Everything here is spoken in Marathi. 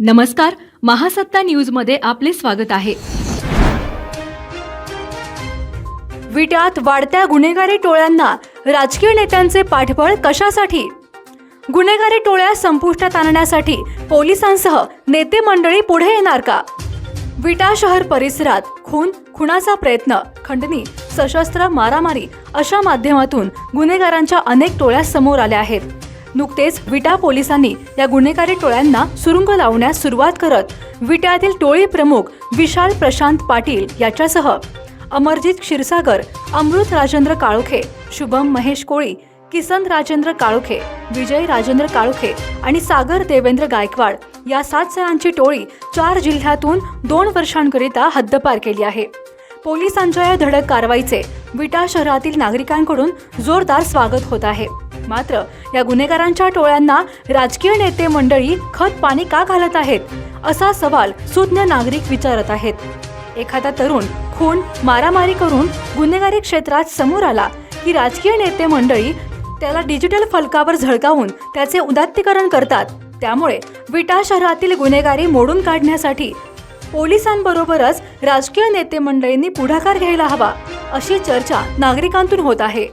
नमस्कार महासत्ता न्यूजमध्ये आपले स्वागत आहे. विट्यात वाढत्या गुन्हेगारी टोळ्यांना राजकीय नेत्यांचे पाठबळ कशासाठी? गुन्हेगारी टोळ्या संपुष्टात आणण्यासाठी पोलिसांसह नेते मंडळी पुढे येणार का? विटा शहर परिसरात खून खुनाचा प्रयत्न खंडणी सशस्त्र मारामारी अशा माध्यमातून गुन्हेगारांच्या अनेक टोळ्या समोर आल्या आहेत. नुकतेच विटा पोलिसांनी या गुन्हेगारी टोळ्यांना सुरुंग लावण्यास सुरुवात करत विट्यातील टोळी प्रमुख विशाल प्रशांत पाटील याच्यासह अमरजित क्षीरसागर अमृत राजेंद्र काळोखे शुभम महेश कोळी किसन राजेंद्र काळोखे विजय राजेंद्र काळोखे आणि सागर देवेंद्र गायकवाड या सात जणांची टोळी चार जिल्ह्यातून दोन वर्षांकरिता हद्दपार केली आहे. पोलिसांच्या या धडक कारवाईचे विटा शहरातील नागरिकांकडून जोरदार स्वागत होत आहे. मात्र या गुन्हेगारांच्या टोळ्यांना राजकीय नेते मंडळी खत पाणी का घालत आहेत असा सवाल सुज्ञ नागरिक विचारत आहेत. एखादा तरुण खून मारामारी करून गुन्हेगारी क्षेत्रात समोर आला की राजकीय नेते मंडळी त्याला डिजिटल फलकावर झळकावून त्याचे उदात्तीकरण करतात. त्यामुळे विटा शहरातील गुन्हेगारी मोडून काढण्यासाठी पोलिसांबरोबरच राजकीय नेते मंडळींनी पुढाकार घ्यायला हवा अशी चर्चा नागरिकांतून होत आहे.